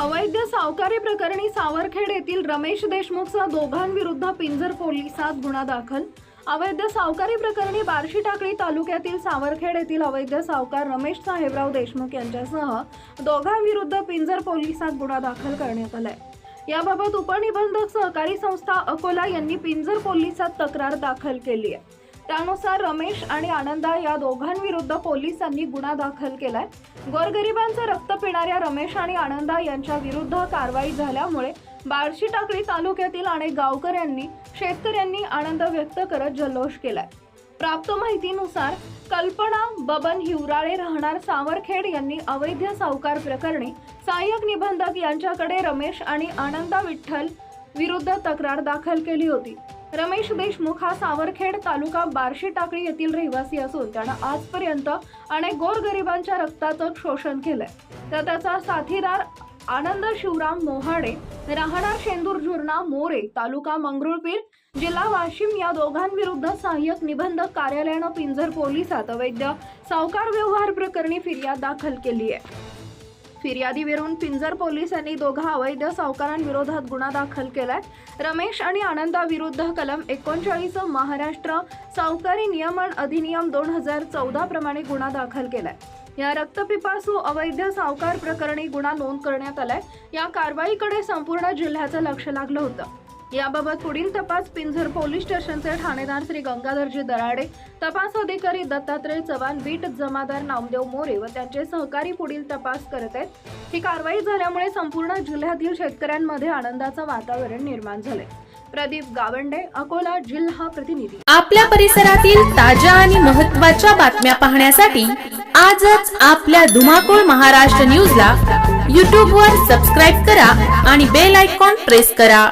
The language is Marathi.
अवैध सावकारी प्रकरणी सावरखेड येथील रमेश देशमुखचा दोघांविरुद्ध पिंजर पोलिसात गुन्हा दाखल. अवैध सावकारी प्रकरणी बार्शी टाकळी तालुक्यातील सावरखेड येथील अवैध सावकार रमेश साहेबराव देशमुख यांच्यासह दोघांविरुद्ध पिंजर पोलिसात गुन्हा दाखल करण्यात आलाय. याबाबत उपनिबंधक सहकारी संस्था अकोला यांनी पिंजर पोलिसात तक्रार दाखल केली आहे. त्यानुसार रमेश आणि आनंदा या दोघांविरुद्ध पोलिसांनी गुन्हा दाखल केलाय. गोरगरिबांचं रक्त पिणाऱ्या रमेश आणि आनंदा यांच्या विरुद्ध कारवाई झाल्यामुळे बार्शी टाकळी तालुक्यातील अनेक गावकऱ्यांनी शेतकऱ्यांनी आनंद व्यक्त करत जल्लोष केलाय. प्राप्त माहितीनुसार कल्पना बबन हिवराळे राहणार सावरखेड यांनी अवैध सावकार प्रकरणी सहाय्यक निबंधक यांच्याकडे रमेश आणि आनंदा विठ्ठल विरुद्ध तक्रार दाखल केली होती. रमेश देशमुख हा सावरखेड तालुका बार्शी टाकळी येथील रहिवासी असून त्यानं आजपर्यंत अनेक गोरगरिबांच्या रक्ताचं शोषण केलंय. तर त्याचा साथीदार आनंद शिवराम मोहाडे राहणार शेंदूर झुरणा मोरे तालुका मंगरुळपीर जिल्हा वाशिम या दोघांविरुद्ध सहाय्यक निबंधक कार्यालयानं पिंजर पोलिसात अवैध सावकार व्यवहार प्रकरणी फिर्याद दाखल केली आहे फिर्यादीवरून पिंजर पोलिसांनी दोघा अवैध सावकारांविरोधात गुन्हा दाखल केलाय. रमेश आणि आनंदाविरुद्ध कलम एकोणचाळीस महाराष्ट्र सावकारी नियमन अधिनियम दोन हजार चौदा प्रमाणे गुन्हा दाखल केलाय. या रक्तपिपासू अवैध सावकार प्रकरणी गुन्हा नोंद करण्यात आलाय. या कारवाईकडे संपूर्ण जिल्ह्याचं लक्ष लागलं होतं. याबाबत पुढील तपास पिंझर पोलीस स्टेशनचे ठाणेदार श्री गंगाधरजी दराडे तपास अधिकारी दत्तात्रय चव्हाण बीट जमादार नामदेव मोरे व त्यांचे सहकारी पुढील तपास करत आहेत. ही कारवाई झाल्यामुळे संपूर्ण जिल्ह्यातील शेतकऱ्यांमध्ये आनंदाचं वातावरण निर्माण झाले प्रदीप गावंडे अकोला जिल्हा प्रतिनिधी. आपल्या परिसरातील ताज्या आणि महत्त्वाच्या बातम्या पाहण्यासाठी आजच आपल्या धुमाकूळ महाराष्ट्र न्यूजला यूट्यूबवर सबस्क्राईब करा आणि बेल आयकॉन प्रेस करा.